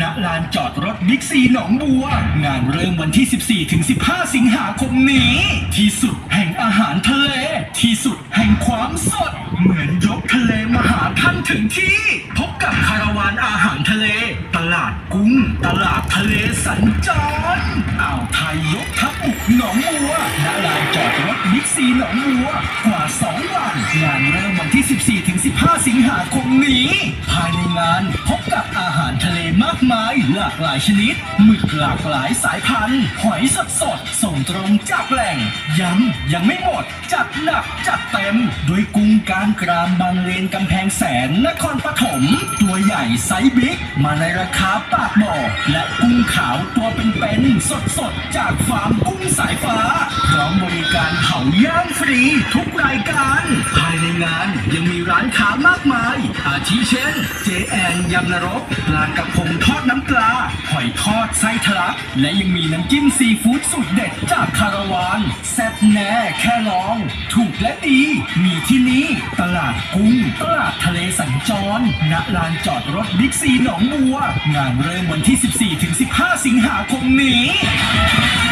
ณลานจอดรถบิ๊กซีหนองบัว งานเริ่มวันที่ 14 ถึง 15 สิงหาคมนี้ ที่สุดแห่งอาหารทะเล ที่สุดแห่งความสด เหมือนยกทะเลมาหาท่านถึงที่ พบกับคาราวานอาหารทะเล ตลาดกุ้ง ตลาดทะเลสัญจรอ่าวไทยยกทัพอุกหนองบัวณลานจอดรถบิ๊กซีหนองบัวกว่า 2 วัน งานเริ่มวันที่ 14 ถึง 15 สิงหาคมนี้ภาากมายหลากหลายชนิดหมึกหลากหลายสายพันธุ์หอยสดสดส่งตรงจากแหล่ง ย้ำยังไม่หมด จัดหนักจัดเต็มด้วยกุ้งกามกรามบางเลนกำแพงแสนนครปฐมตัวใหญ่ไซส์บิ๊ก มาในราคาปากบอและกุ้งขาวตัวเป็นๆสดๆจากฟาร์มกุ้งสายฟ้า พร้อมบริการเผาย่างฟรีทุกรายการ งานยังมีร้านค้ามากมาย อาทิเช่น เจแอนยำนรกปลากระพงทอดน้ำปลาหอยทอดไส้ทะลัก และยังมีน้ำจิ้มซีฟู้ดสุดเด็ดจากคาราวานแซ่บแน่แค่ลอง ถูกและดี มีที่นี่ตลาดกุ้งตลาดทะเลสัญจรณลานจอดรถบิ๊กซีหนองบัว งานเริ่มวันที่ 14-15 สิงหาคมนี้